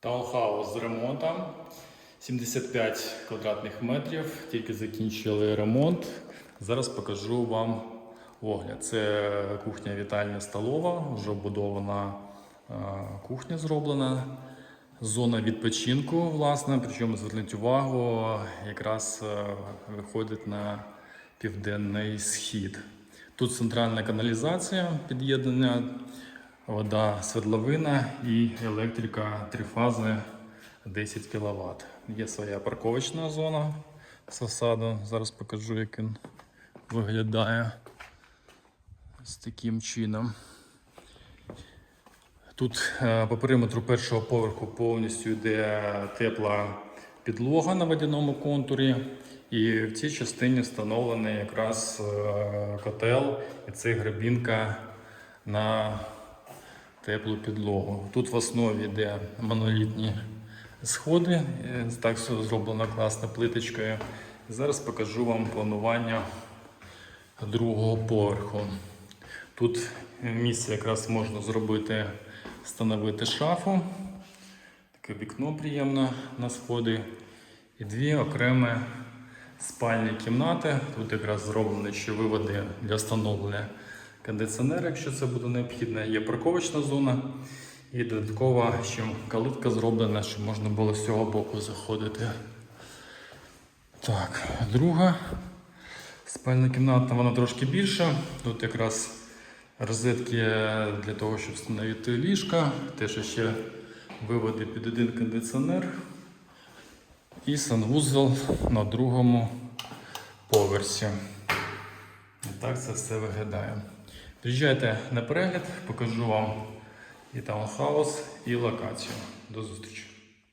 Таунхаус з ремонтом. 75 квадратних метрів. Тільки закінчили ремонт. Зараз покажу вам огляд. Це кухня вітальня столова, вже обудована е, кухня зроблена. Зона відпочинку, власне, причому зверніть увагу, якраз е, виходить на південний схід. Тут центральна каналізація під'єднання, вода свердловина і електрика три фази 10 кВт. Є своя парковочна зона з фасаду. Зараз покажу, як він виглядає з таким чином. Тут е, по периметру першого поверху повністю йде тепла підлога на водяному контурі. І в цій частині встановлений якраз е, котел і це гребінка на теплу підлогу. Тут в основі йде монолітні сходи, е, так все зроблено класно плиточкою. Зараз покажу вам планування другого поверху. Тут місце якраз можна зробити, встановити шафу. Таке вікно приємне на сходи. І дві окремі спальні кімнати. Тут якраз зроблені ще виводи для встановлення кондиціонера, якщо це буде необхідно. Є парковочна зона і додаткова ще калитка зроблена, щоб можна було з цього боку заходити. Так, друга спальна кімната, вона трошки більша. Тут якраз розетки для того, щоб встановити ліжка, теж ще виводи під один кондиціонер. І санвузол на другому поверсі. І так це все виглядає. Приїжджайте на перегляд, покажу вам і таунхаус, і локацію. До зустрічі!